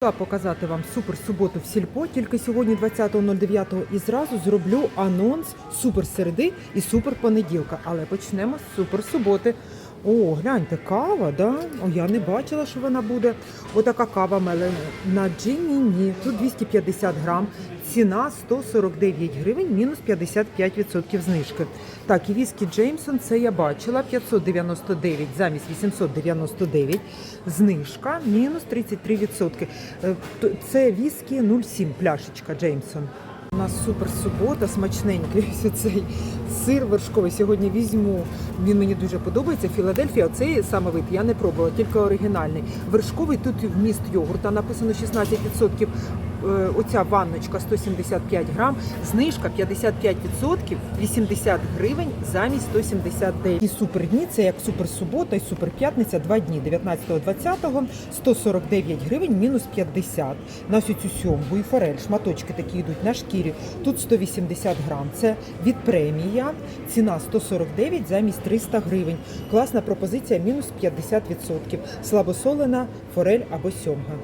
Показати вам супер суботу в сільпо, тільки сьогодні 20.09 і зразу зроблю анонс супер середи і супер понеділка. Але почнемо з супер суботи. О, гляньте, кава, да? О, я не бачила, що вона буде. Отака кава мелена на джиніні. Тут 250 грам. Ціна 149 гривень, мінус 55% знижки. Так, і віскі Джеймсон, це я бачила, 599 замість 899. Знижка, мінус 33%. Е, Це віскі 0,7 пляшечка Джеймсон. У нас супер субота, смачненький ось цей сир вершковий. Сьогодні візьму. Він мені дуже подобається. Філадельфія, оцей саме вид я не пробувала, тільки оригінальний. Вершковий тут вміст йогурта написано 16%. Е, Оця ванночка 175 грам, знижка 55%, 80 гривень замість 179. І супер дні це як супер субота і супер п'ятниця, два дні 19-20, 149 гривень, мінус 50. На всю цю сьомгу і форель, шматочки такі йдуть на шкірі. Тут 180 грам. Це від премія. Ціна 149 замість 300 гривень. Класна пропозиція, мінус 50%. Слабосолена форель або сьомга.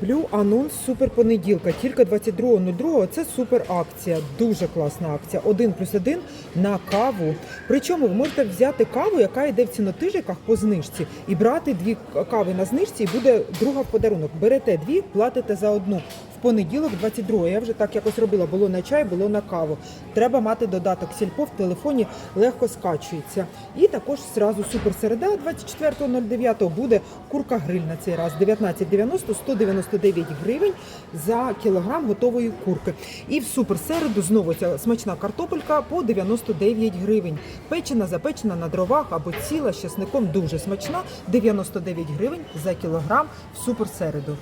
Роблю анонс супер понеділка. Тільки 22.02 це супер акція. Дуже класна акція. Один плюс один на каву. Причому ви можете взяти каву, яка йде в цінотижиках по знижці, і брати дві кави на знижці, і буде друга в подарунок. Берете дві, платите за одну. Понеділок, 22 Я вже так якось робила. Було на чай, було на каву. Треба мати додаток сільпо в телефоні, легко скачується. І також зразу супер середа 24.09 буде курка гриль на цей раз. 19,90 199 гривень за кілограм готової курки. І в супер середу знову ця смачна картопелька по 99 гривень. Печена, запечена на дровах або ціла з чесником дуже смачна. 99 гривень за кілограм в супер середу.